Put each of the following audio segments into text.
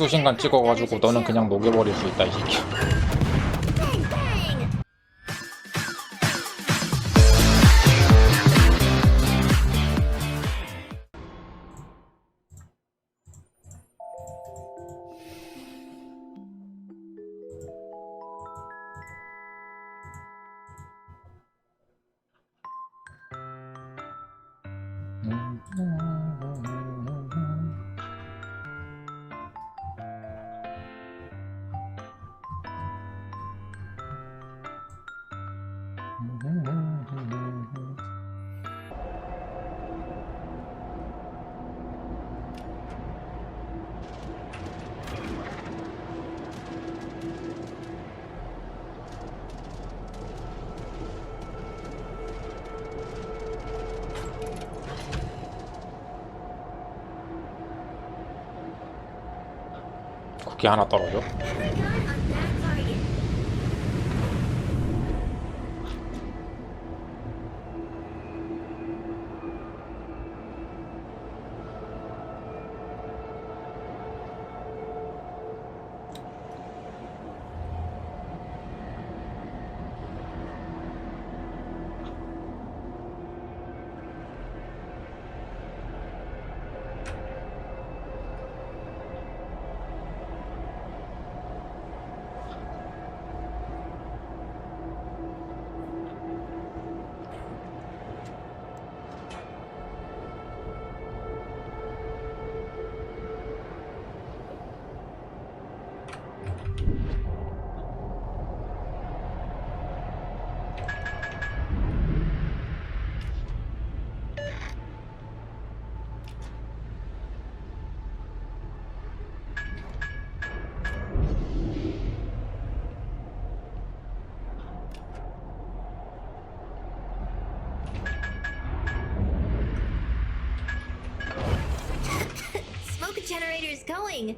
12신간 찍어가지고 너는 그냥 녹여버릴 수 있다 이 새끼야 쿠키 하나 떨어져 is going.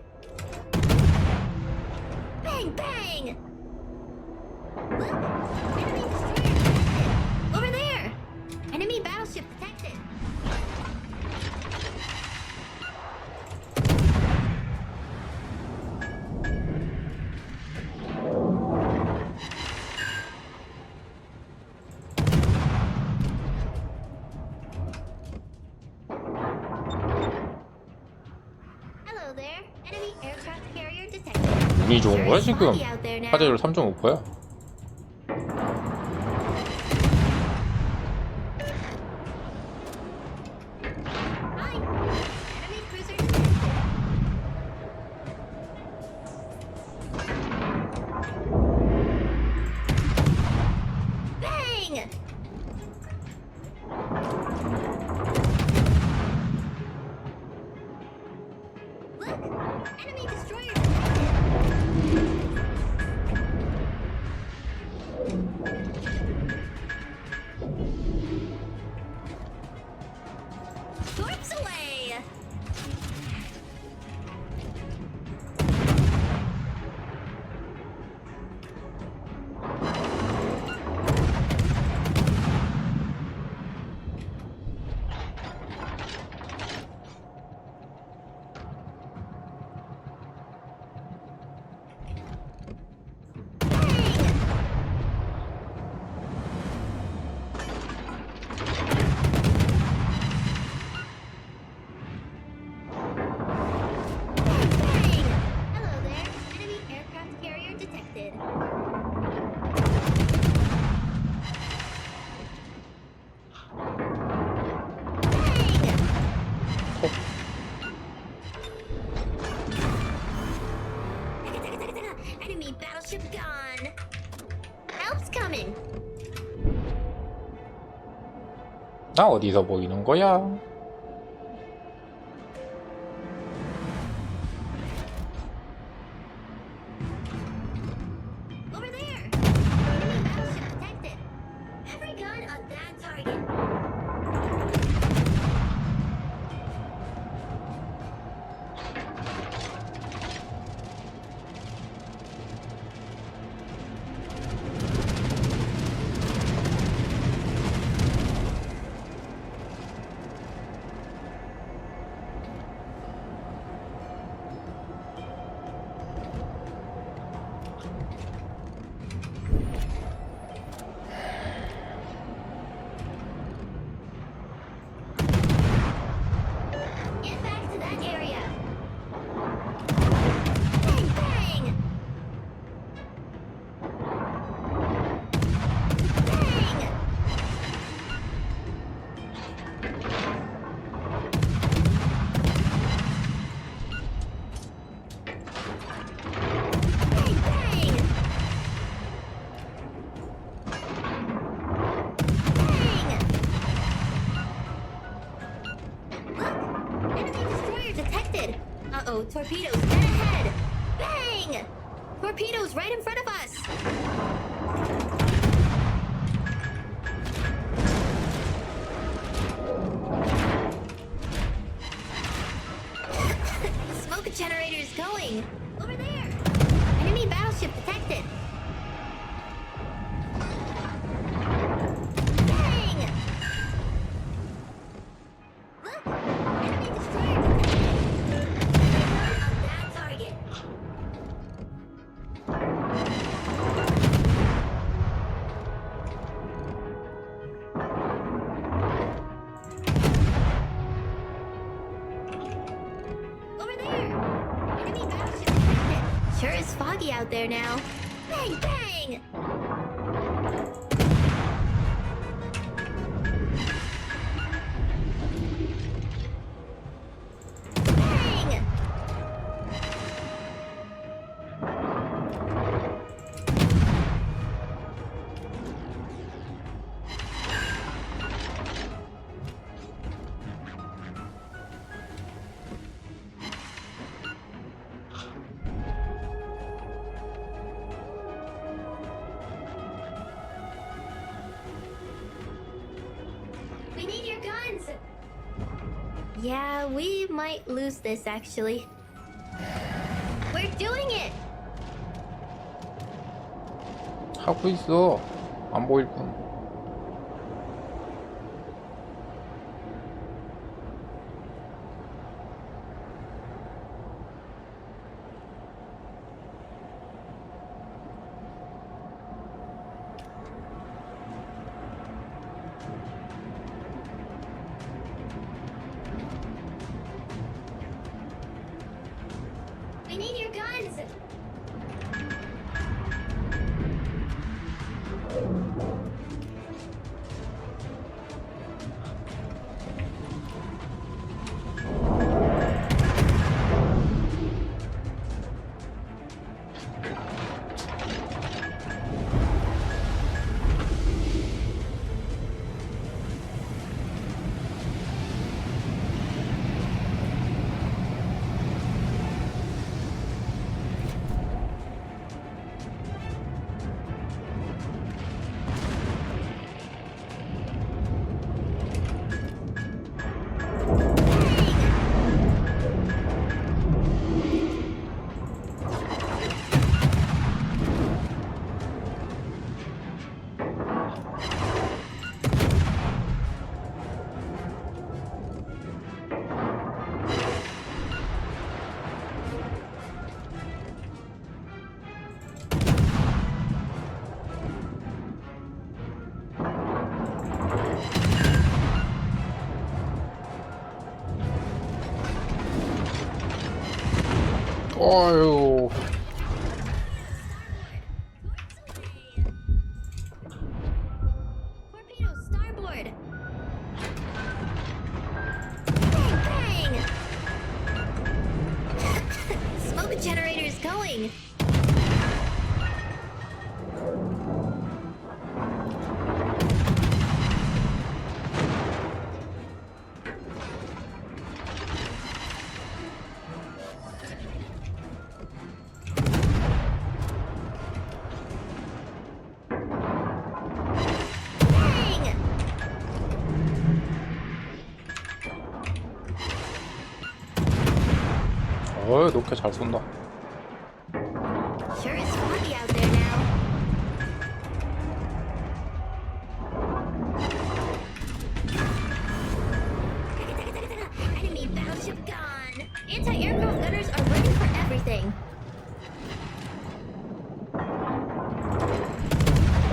Bang bang! Enemy destroyer! Over there! Enemy battleship 운이 좋은 거야 지금. 화재율 3.5%야 나 어디서 보이는 거야 torpedoes dead ahead. Bang! Torpedoes right in front of us. There now. Yeah, we might lose this actually. We're doing it! 하고 있어. 안 보일 뿐. 어 Are ready for everything.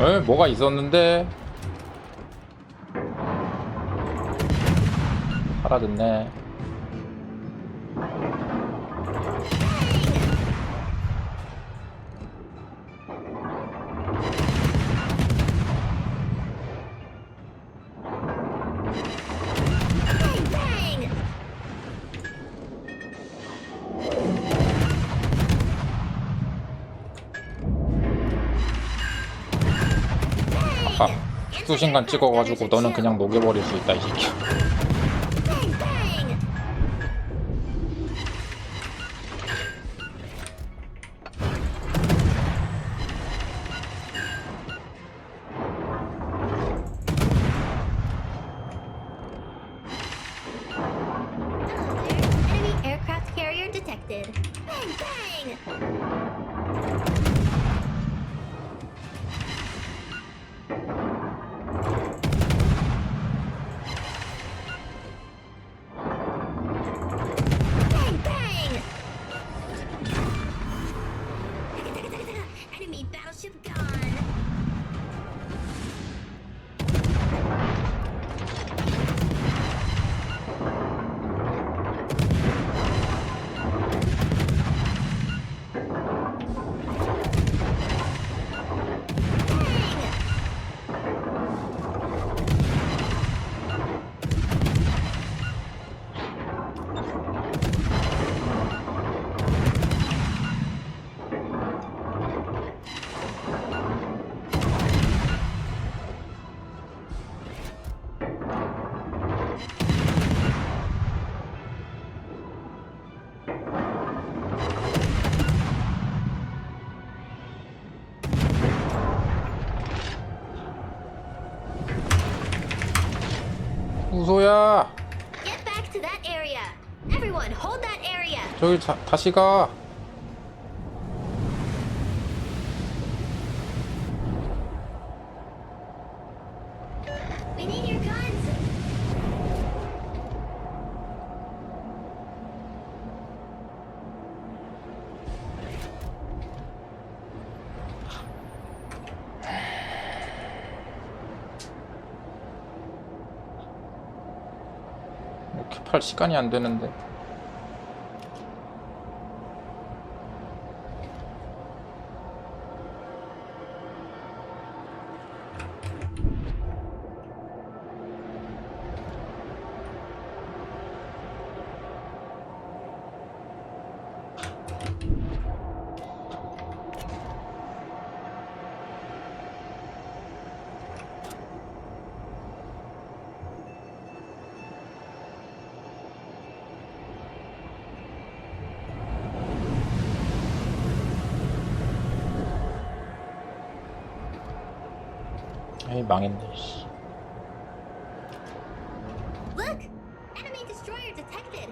에, 뭐가 있었는데? 사라졌네. 수신간 찍어가지고 너는 그냥 녹여버릴 수 있다, 이 새끼야. 저기 자, 다시 가. 이렇게 팔 시간이 안 되는데 에이 망했네 씨. Look! Enemy destroyer detected.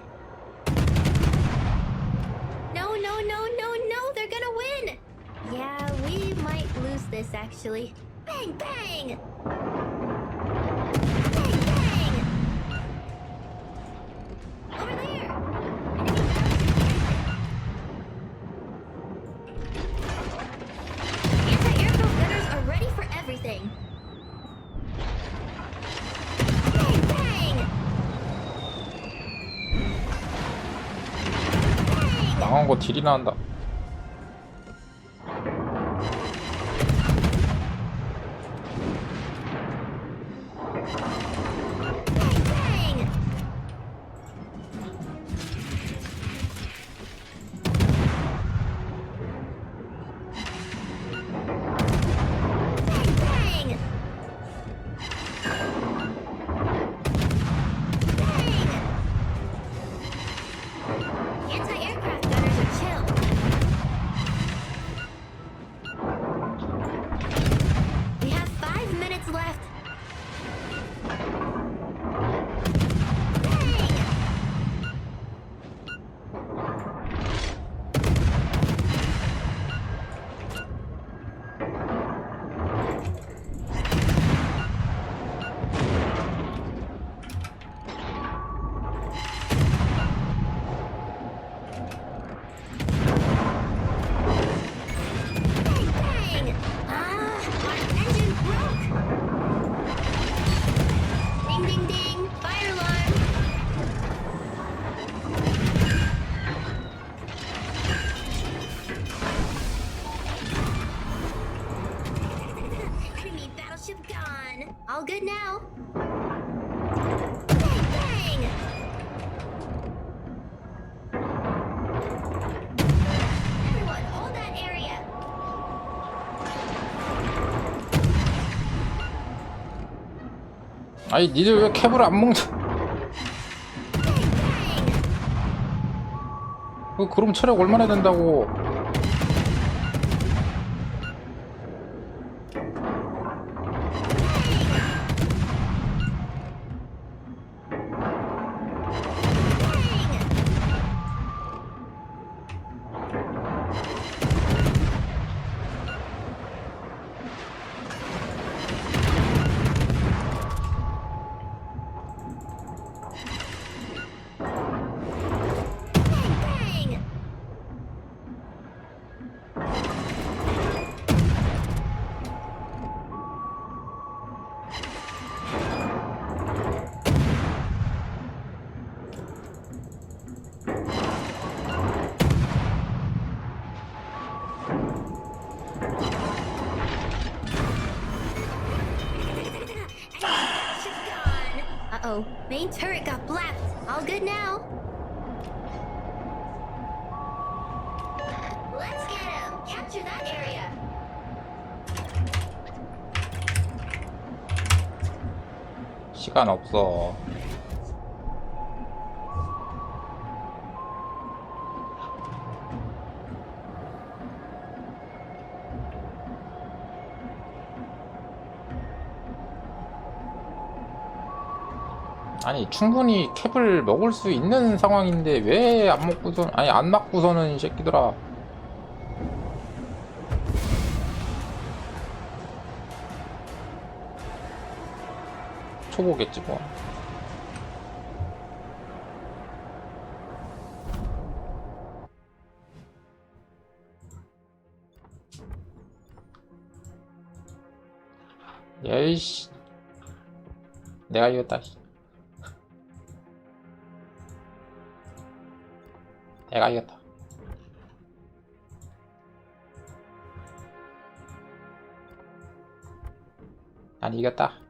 No, no, no, no, no! They're gonna win! Yeah, we might lose this actually. Bang, bang! Bang, 딜이 나온다 아니 니들 왜 캡을 안 먹냐 그럼 체력 얼마나 된다고 시간 없어. 아니 충분히 캡을 먹을 수 있는 상황인데 왜 안 먹고선 아니 안 맞고서는 이 새끼들아 초보겠지 뭐. 예이씨 내가 이겼다. 씨. 내가 이겼다. 난 이겼다